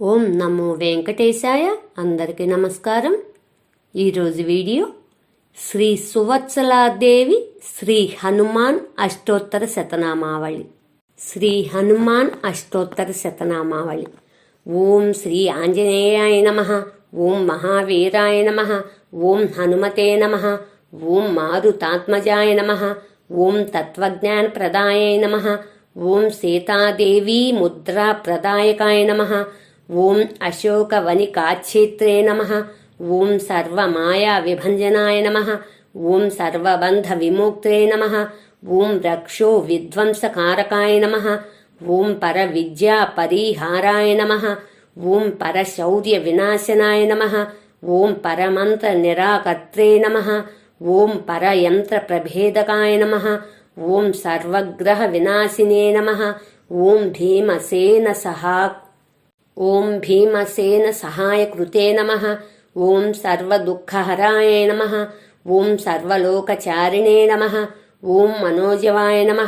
ఓం నమో వెంకటేశాయ. అందరికీ నమస్కారం. ఈరోజు వీడియో శ్రీ సువత్సలాదేవి శ్రీ హనుమాన్ అష్టోత్తర శతనామావళి. శ్రీ హనుమాన్ అష్టోత్తర శతనామావళి. ఓం శ్రీ ఆంజనేయాయ నమ. ఓం మహావీరాయ నమ. ఓం హనుమతే నమ. ఓం మారుతాత్మజాయ నమ. ఓం తత్వజ్ఞాన ప్రదాయ నమ. ఓం సీతాదేవీ ముద్రా ప్రదాయకాయ నమ. ఓం అశోకవనికాక్షేత్రే నమ ఓం సర్వమాయా విభంజనాయ నమ ఓం సర్వబంధ విముక్తే నమ ఓం రక్షో విధ్వంసకారకాయ నమ ఓం పర విద్యా పరిహారాయ నమ ఓం పరశౌర్య వినాశనాయ నమ ఓం పరమంత్ర నిరాకర్త్రే నమ ఓం పరయంత్ర ప్రభేదకాయ నమ ఓం భీమసేన సహాయకృతే నమ ఓం సర్వదుఃఖహరాయ నమ ఓం సర్వలోకచారిణే నమ ఓం మనోజవాయ నమ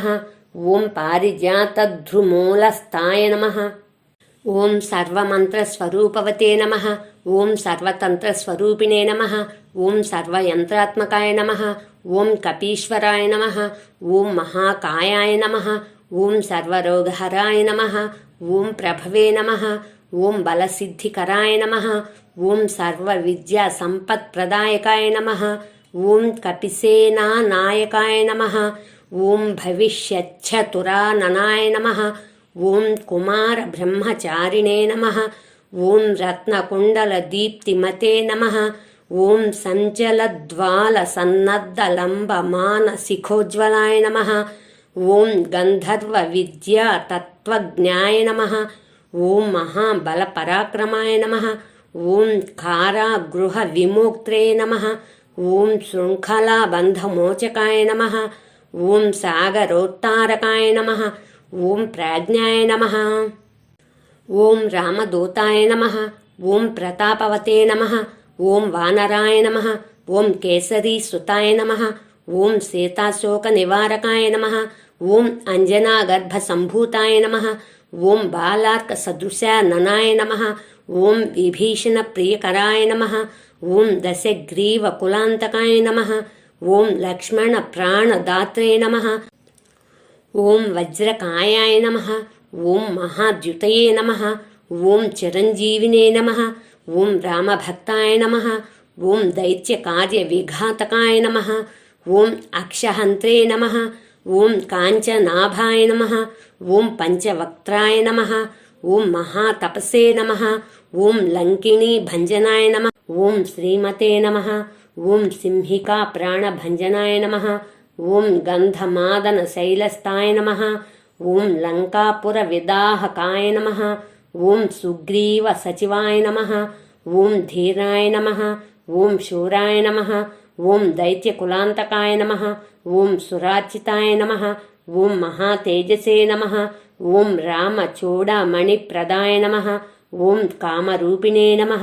ఓం పారిజాతధ్రుమూలస్థాయ నమ ఓం సర్వమంత్రస్వరూపవతే నమ ఓం సర్వతంత్రస్వరూపిణే నమ ఓం సర్వయంత్రాత్మకాయ నమ ఓం కపీశ్వరాయ నమ ఓం మహాకాయాయ నమ ఓం సర్వరోగహరాయ నమ ఓం ప్రభవే నమ ఓం బలసిద్ధికరాయ నమ. ఓం సర్వ సర్వవిద్యా సంపత్ప్రదాయకాయ నమ. ఓం కపిసేనా నాయకాయ నమ. ఓం భవిష్యచ్చతురాననాయ నమ. ఓం కుమార బ్రహ్మచారిణే నమ. ఓం రత్నకుండల దీప్తిమతే నమ. ఓం సంచలద్వాల సన్నద్ధలంబ శిఖోజ్వలాయ నమ. ఓం గంధర్వ విద్యా తత్వజ్ఞాయ నమ. ఓం మహాబలపరాక్రమాయ నమ ఓం కారాగృహ విముక్త్రే నమ ఓం శృంఖలాబంధమోచకాయ నమ ఓం సాగరోత్తారకాయ నమ ఓం ప్రాజ్ఞాయ నమ ఓం రామదూతాయ నమ ఓం ప్రతాపవతే నమ ఓం వానరాయ నమ ఓం కేసరీ సుతాయ నమ ఓం సీతాశోక నివారకాయ నమ ఓం అంజనాగర్భ సంభూతాయ నమ ఓం బాలార్క సదృశాననాయ నమ ఓం విభీషణ ప్రియకరాయ నమ ఓం దశగ్రీవ కులాంతకాయ నమ ఓం లక్ష్మణ ప్రాణదాత్రే నమ ఓం వజ్రకాయాయ నమ ఓం మహాద్యుతయే నమ ఓం చిరంజీవినే నమ ఓం రామభక్తాయ నమ ఓం దైత్యకార్య విఘాతకాయ నమ ఓం అక్షహంత్రే నమ ఓం కాంచనాభాయ నమ ఓం పంచవక్త్రాయ నమ ఓం మహాతపసే నమ ఓం లంకిణీ భంజనాయ నమ ఓం శ్రీమతే నమ ఓం సింహికా ప్రాణభంజనాయ నమ ఓం గంధమాదన శైలస్థాయ నమ ఓం లంకాపుర విదాహకాయ నమ ఓం సుగ్రీవ సచివాయ నమ ఓం ధీరాయ నమ ఓం శూరాయ నమ దైత్యకులాంతకాయ నమ ఓం సురార్చితాయ నమ ఓం మహాతేజసే నమ ఓం రామ చూడామణి ప్రదాయ నమ ఓం కామరూపిణే నమ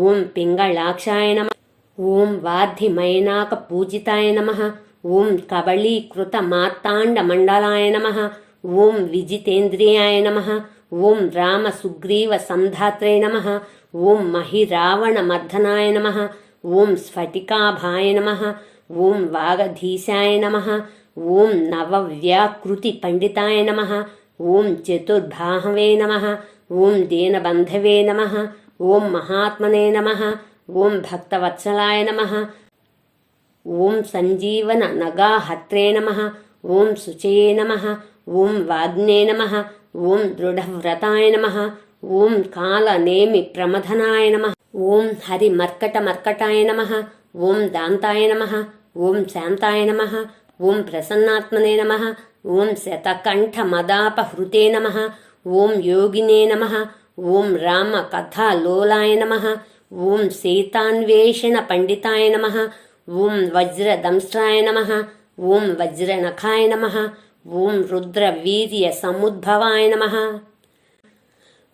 ఓం పింగళాక్షాయ నమ ఓం వార్ధి మైనాక పూజితాయ నమ ఓం కబళీకృత మార్తాండ మండలాయ నమ ఓం విజితేంద్రియాయ నమ ఓం రామ సుగ్రీవ సంధాత్రే నమ ఓం మహిరావణ మర్ధనాయ నమ ఓం స్ఫటికాభాయ నమ ఓం వాగధీశాయ నమ ఓం నవవ్యాకృతి పండితాయ నమ ఓం చతుర్భాహవే నమ ఓం దీనబంధవే నమ ఓం మహాత్మనే నమ ఓం భక్తవత్సలాయ నమ ఓం సంజీవన నగాహత్రే నమ ఓం శుచయే నమ ఓం వాగ్నే నమ ఓం దృఢవ్రతాయ నమ ఓం కాలనేమి ప్రమథనాయ నమ ఓం హరి మర్కట మర్కటాయ నమ ఓం దాంతాయ నమ ఓం శాంతాయ నమ ఓం ప్రసన్నాత్మనే నమ ఓం శతకంఠ మదాపహృతే నమ ఓం యోగినే నమ ఓం రామ కథాలోలాయ నమ ఓం సీతాన్వేషణ పండితాయ నమ ఓం వజ్రదంశ్రాయ నమ ఓం వజ్రనఖాయ నమ ఓం రుద్రవీర్య సముద్భవాయ నమ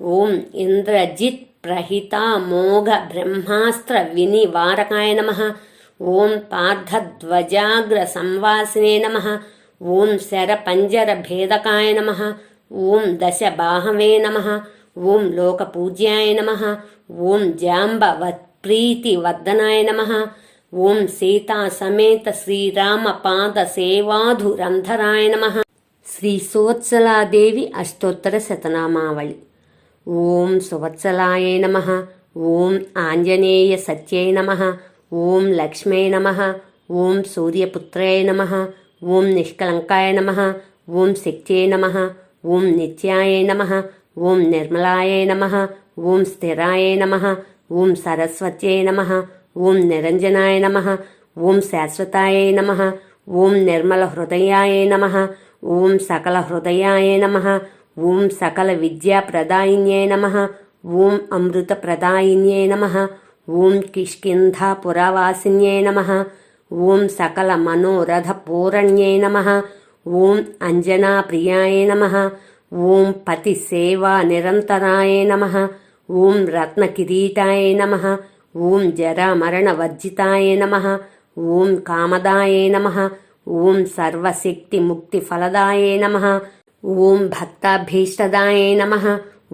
ఓం ఇంద్రజిత్ ప్రహితామోఘ బ్రహ్మాస్త్ర వినివారకాయ నమ. ఓం పార్థధ్వజాగ్ర సంవాసినే నమ. ఓం శరపంజర భేదకాయ నమ. ఓం దశబాహవే నమ. ఓం లోకపూజ్యాయ నమ. ఓం జాంబ ప్రీతివర్ధనాయ నమ. ఓం సీతా సమేత శ్రీరామ పాద సేవాధురంధరాయ నమ. శ్రీ సోత్సలాదేవి అష్టోత్తర శతనామావళి. ఓం సువత్సలాయ నమ ఓం ఆంజనేయ సత్యై నమ ఓం లక్ష్మీ నమ ఓం సూర్యపుత్రాయ నమ ఓం నిష్కలంకాయ నమ ఓం శక్త్యై నమ ఓం నిత్యాయ నమ ఓం నిర్మలాయ నమ ఓం స్థిరాయ నమ ఓం సరస్వత్యై నమ ఓం నిరంజనాయ నమ ఓం శాశ్వతాయ నమ ఓం నిర్మల హృదయాయ నమ ఓం సకల హృదయాయ నమ ఓం సకల విద్యా ప్రదాయిన్యే నమ. ఓం అమృత ప్రదాయిన్యే నమ. ఓం కిష్కింధా కిష్కింధాపురవాసిన్యై నమ. ఓం సకల మనోరథ పూరణ్యే నమ. ఓం అంజనా ప్రియాయ నమ. ఓం పతి సేవా నిరంతరాయ నమ. ఓం రత్న కిరీటాయ నమ. ఓం జరా మరణ వర్జితాయ నమ. ఓం కామదాయ నమ. ఓం సర్వశక్తి ముక్తి ఫలదాయ నమ. ఓం భక్తాభీష్టదాయ నమ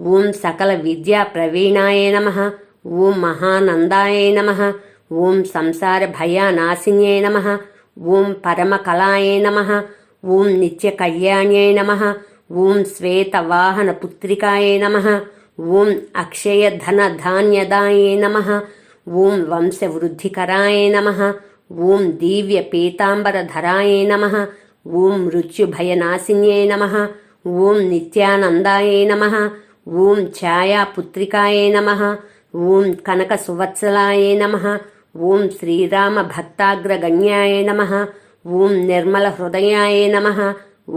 ఓం సకల విద్యా ప్రవీణాయ నమ ఓం మహానందాయ నమ ఓం సంసార భయానాశిన్యై నమ ఓం పరమకళాయ నమ ఓం నిత్య కళ్యాణ్యై నమ ఓం శ్వేతవాహన పుత్రికాయ నమ ఓం అక్షయ ధన ధాన్యదాయ నమ ఓం వంశవృద్ధికరాయ నమ ఓం దివ్య పీతాంబరధరాయ నమ ఓం మృత్యుభయనాశిన్యే నమ ఓం నిత్యానందాయే నమ ఓం ఛాయాపుత్రికాయే నమ ఓం కనక సువత్సలాయే నమ ఓం శ్రీరామ భక్తాగ్రగణ్యాయ నమ ఓం నిర్మల హృదయాయ నమ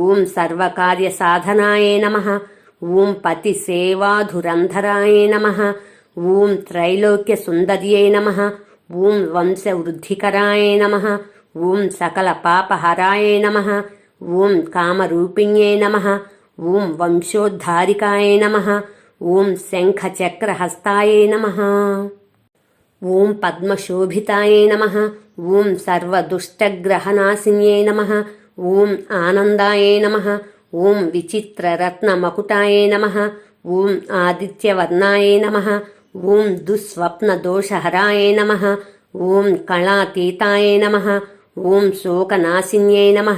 ఓం సర్వకార్య సాధనాయ నమ ఓం పతి సేవాధురంధరాయ నమ ఓం త్రైలోక్య సుందర్యై నమ ఓం వంశవృద్ధికరాయ నమ ఓం సకల పాపహరాయ నమ ఓం కామరూపిణ్యే నమ ఓం వంశోద్ధారికాయ నమ ఓం శంఖచక్రహస్తాయ నమ ఓం పద్మశోభితాయ నమ ఓం సర్వదుష్టగ్రహనాశిన్యే నమ ఓం ఆనందాయ నమ ఓం విచిత్రరత్నమకుటాయ నమ ఓం ఆదిత్యవర్ణాయ నమ ఓం దుస్వప్నదోషహరాయ నమ ఓం కళాతీతాయ నమ ఓం శోకనాశిన్యై నమ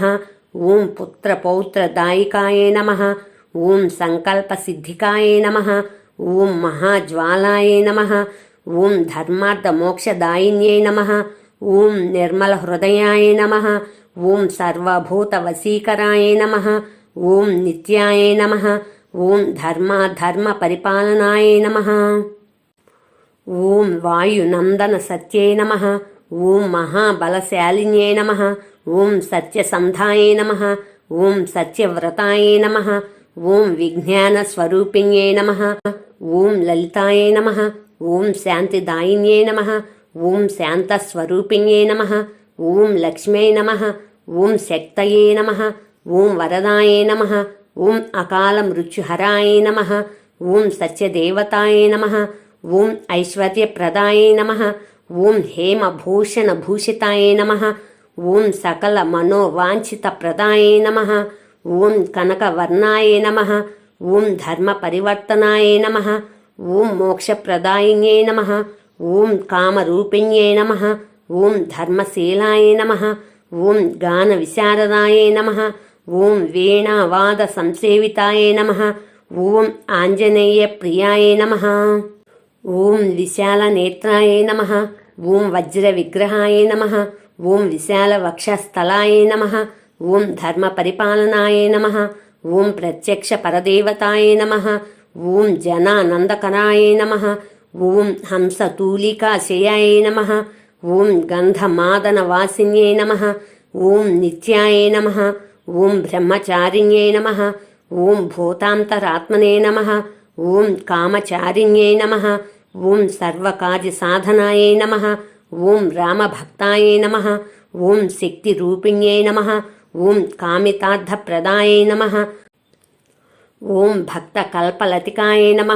ఓం పుత్రపౌత్రదాయికాయ నమ ఓం సంకల్పసిద్ధికాయ నమ ఓం మహాజ్వాలాయ నమ ఓం ధర్మార్థమోక్షదాయిన్యై నమ ఓం నిర్మలహృదయాయ నమ ఓం సర్వభూతవశీకరాయ నమ ఓం నిత్యాయ నమ ఓం ధర్మాధర్మపరిపాలనాయ నమ ఓం వాయునందన సత్యై నమ ఓం మహాబలశాలిన్యై నమ ఓం సత్యసంధాయ నమ ఓం సత్యవ్రతాయ నమ ఓం విజ్ఞానస్వరూపిణ్యై నమ ఓం లలితాయ నమ ఓం శాంతిదాయిన్యే నమ ఓం శాంతస్వరూపిణ్యే నమ ఓం లక్ష్మై నమ ఓం శక్తయే నమ ఓం వరదాయ నమ ఓం అకాల మృత్యుహరాయ నమ ఓం సత్యదేవతాయ నమ ఓం ఐశ్వర్యప్రదాయ నమ ఓం హేమభూషణభూషితాయ నమ ఓం సకల మనోవాంఛిత మనోవాంఛితప్రదాయ నమ ఓం కనకవర్ణాయ నమ ఓం ధర్మ ధర్మపరివర్తనాయ నమ ఓం మోక్షప్రదాయిన్యై నమ ఓం కామరూపిణ్యే నమ ఓం ధర్మశీలాయ నమ ఓం గాన గానవిశారదాయ నమ ఓం వీణావాద సంసేవితాయ నమ ఓం ఆంజనేయ ప్రియాయ నమ ఓం విశాల నేత్రాయ నమ ఓం వజ్ర విగ్రహాయ నమ ఓం విశాల వక్షస్థలాయ నమ ఓం ధర్మ పరిపాలనాయ నమ ఓం ప్రత్యక్ష పరదేవతాయ నమ ఓం జనానందకరాయ నమ ఓం హంసతూలికాశయాయ నమ ఓం గంధమాదనవాసిన్యై నమ ఓం నిత్యాయ నమ ఓం బ్రహ్మచారిణ్యై నమ ఓం భూతాంతరాత్మనే నమ ఓం కామచారిణ్యై నమ ఓం సర్వకార్య సాధనాయే నమ ఓం రామభక్తాయే నమ ఓం శక్తి శక్తిరూపిణ్యై నమ ఓం కామితార్థప్రదాయే నమ ఓం భక్త కల్పలతికాయే నమ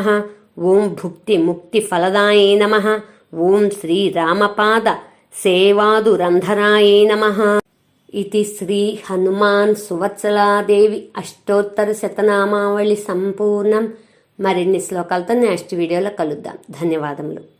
ఓం భుక్తి ముక్తి ఫలదాయే నమ ఓం శ్రీరామపాద సేవాదురంధరాయే నమ. ఇది శ్రీ హనుమాన్ సువత్సలాదేవి అష్టోత్తర శతనామావళి సంపూర్ణం. మరిన్ని శ్లోకాలతో నెక్స్ట్ వీడియోలో కలుద్దాం. ధన్యవాదములు.